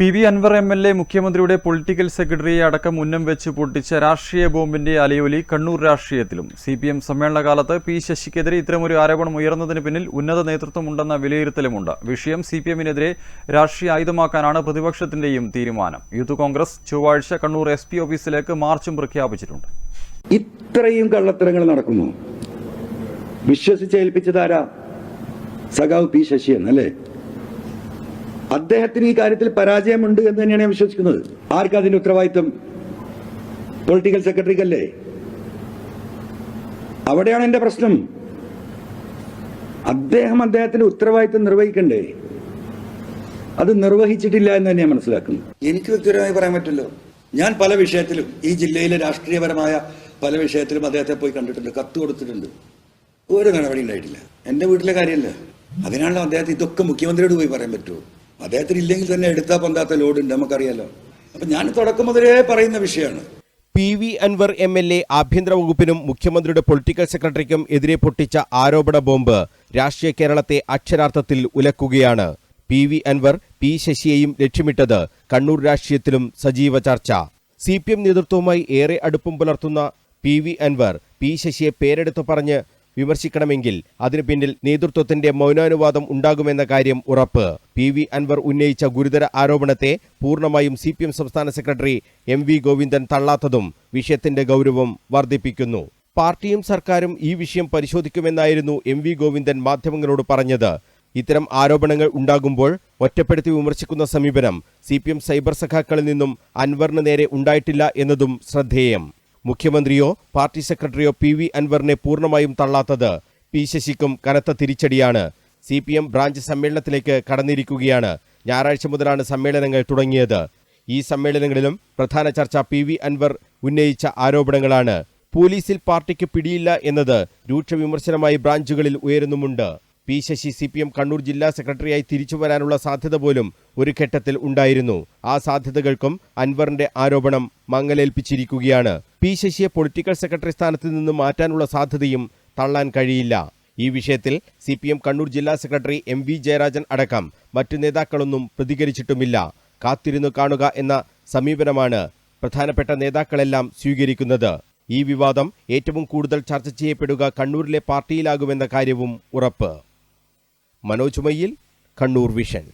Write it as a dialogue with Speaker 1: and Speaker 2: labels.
Speaker 1: P V Anvar M L A മുഖ്യമന്ത്രിയുടെ political സെക്രട്ടറിയെ അടക്കം ഉന്നം വെച്ച് പൊട്ടിച്ച രാഷ്ട്രീയ ബോംബിന്റെ അലയൊലി കണ്ണൂർ രാഷ്ട്രീയത്തിലും. സി പി എം സമ്മേളനകാലത്ത് പി ശശിക്കെതിരെ ഇത്തരമൊരു ആരോപണം ഉയർന്നതിന് പിന്നിൽ ഉന്നത നേതൃത്വമുണ്ടെന്ന വിലയിരുത്തലുമുണ്ട്. വിഷയം സി പി എമ്മിനെതിരെ രാഷ്ട്രീയ ആയുധമാക്കാനാണ് പ്രതിപക്ഷത്തിന്റെയും തീരുമാനം. യൂത്ത് കോൺഗ്രസ് ചൊവ്വാഴ്ച കണ്ണൂർ എസ് പി ഓഫീസിലേക്ക് മാർച്ചും പ്രഖ്യാപിച്ചിട്ടുണ്ട്.
Speaker 2: ഇത്രയും കള്ളത്തരങ്ങൾ നടക്കുന്നു. വിശ്വസിച്ചേൽപ്പിച്ചതാരാ? സഖാവ് പി ശശി അല്ലേ അദ്ദേഹത്തിന് ഈ കാര്യത്തിൽ പരാജയമുണ്ട് എന്ന് തന്നെയാണ് ഞാൻ വിശ്വസിക്കുന്നത്. ആർക്കാ അതിന്റെ ഉത്തരവാദിത്വം? പൊളിറ്റിക്കൽ സെക്രട്ടറിക്കല്ലേ അവിടെയാണ് എന്റെ പ്രശ്നം. അദ്ദേഹം അദ്ദേഹത്തിന്റെ ഉത്തരവാദിത്വം നിർവഹിക്കണ്ടേ? അത് നിർവഹിച്ചിട്ടില്ല എന്ന് തന്നെ മനസ്സിലാക്കുന്നു എനിക്ക് വ്യക്തിപരമായി പറയാൻ പറ്റില്ലോ. ഞാൻ പല വിഷയത്തിലും ഈ ജില്ലയിലെ രാഷ്ട്രീയപരമായ പല വിഷയത്തിലും അദ്ദേഹത്തെ പോയി കണ്ടിട്ടുണ്ട് കത്ത് കൊടുത്തിട്ടുണ്ട്. ഒരു നടപടി ഉണ്ടായിട്ടില്ല. എന്റെ വീട്ടിലെ കാര്യമല്ല. അതിനാണല്ലോ അദ്ദേഹത്തെ ഇതൊക്കെ മുഖ്യമന്ത്രിയോട് പോയി പറയാൻ പറ്റുമോ അദ്ദേഹത്തിന് ഇല്ലെങ്കിൽ തന്നെ എടുത്താ പൊന്താത്ത ലോഡുണ്ട് നമുക്കറിയാലോ. അപ്പൊ ഞാൻ തുടക്കം മുതലേ പറയുന്ന വിഷയമാണ്.
Speaker 3: P V Anvar M L A ആഭ്യന്തര വകുപ്പിനും മുഖ്യമന്ത്രിയുടെ പൊളിറ്റിക്കൽ സെക്രട്ടറിക്കും എതിരെ പൊട്ടിച്ച ആരോപണ ബോംബ് രാഷ്ട്രീയ കേരളത്തെ അക്ഷരാർത്ഥത്തിൽ ഉലക്കുകയാണ്. പി വി അൻവർ പി ശശിയെയും ലക്ഷ്യമിട്ടത് കണ്ണൂർ രാഷ്ട്രീയത്തിലും സജീവ ചർച്ച. സി പി എം നേതൃത്വവുമായി ഏറെ അടുപ്പം പുലർത്തുന്ന പി വി അൻവർ പി ശശിയെ പേരെടുത്തു പറഞ്ഞ് വിമർശിക്കണമെങ്കിൽ അതിനു പിന്നിൽ നേതൃത്വത്തിന്റെ മൗനാനുവാദം ഉണ്ടാകുമെന്ന കാര്യം ഉറപ്പ്. പി വി അൻവർ ഉന്നയിച്ച ഗുരുതര ആരോപണത്തെ പൂർണമായും സി പി എം സംസ്ഥാന സെക്രട്ടറി എം വി ഗോവിന്ദൻ തള്ളാത്തതും വിഷയത്തിന്റെ ഗൗരവം വർദ്ധിപ്പിക്കുന്നു. പാർട്ടിയും സർക്കാരും ഈ വിഷയം പരിശോധിക്കുമെന്നായിരുന്നു എം വി ഗോവിന്ദൻ മാധ്യമങ്ങളോട് പറഞ്ഞത്. ഇത്തരം ആരോപണങ്ങൾ ഉണ്ടാകുമ്പോൾ ഒറ്റപ്പെടുത്തി വിമർശിക്കുന്ന സമീപനം സി സൈബർ സഖാക്കളിൽ നിന്നും അൻവറിന് നേരെ ഉണ്ടായിട്ടില്ല എന്നതും ശ്രദ്ധേയം. മുഖ്യമന്ത്രിയോ പാർട്ടി സെക്രട്ടറിയോ പി വി അൻവറിനെ പൂർണമായും തള്ളാത്തത് പി ശശിക്കും കനത്ത തിരിച്ചടിയാണ്. സി പി എം ബ്രാഞ്ച് സമ്മേളനത്തിലേക്ക് കടന്നിരിക്കുകയാണ്. ഞായറാഴ്ച മുതലാണ് സമ്മേളനങ്ങൾ തുടങ്ങിയത്. ഈ സമ്മേളനങ്ങളിലും പ്രധാന ചർച്ച പി വി അൻവർ ഉന്നയിച്ച ആരോപണങ്ങളാണ്. പോലീസിൽ പാർട്ടിക്ക് പിടിയില്ല എന്നത് രൂക്ഷ വിമർശനമായി ബ്രാഞ്ചുകളിൽ ഉയരുന്നുമുണ്ട്. P Sasi C P M Kannur ജില്ലാ സെക്രട്ടറിയായി തിരിച്ചു വരാനുള്ള സാധ്യത പോലും ഒരു ഘട്ടത്തിൽ ഉണ്ടായിരുന്നു. ആ സാധ്യതകൾക്കും അൻവറിന്റെ ആരോപണം മങ്ങലേൽപ്പിച്ചിരിക്കുകയാണ്. പി ശശിയെ പൊളിറ്റിക്കൽ സെക്രട്ടറി സ്ഥാനത്ത് നിന്ന് മാറ്റാനുള്ള സാധ്യതയും തള്ളാൻ കഴിയില്ല. ഈ വിഷയത്തിൽ സി പി എം കണ്ണൂർ ജില്ലാ സെക്രട്ടറി എം വി ജയരാജൻ അടക്കം മറ്റു നേതാക്കളൊന്നും പ്രതികരിച്ചിട്ടുമില്ല. കാത്തിരുന്നു കാണുക എന്ന സമീപനമാണ് പ്രധാനപ്പെട്ട നേതാക്കളെല്ലാം സ്വീകരിക്കുന്നത്. ഈ വിവാദം ഏറ്റവും കൂടുതൽ ചർച്ച ചെയ്യപ്പെടുക കണ്ണൂരിലെ പാർട്ടിയിലാകുമെന്ന കാര്യവും ഉറപ്പ്. മനോജ് മയ്യിൽ കണ്ണൂർ വിഷൻ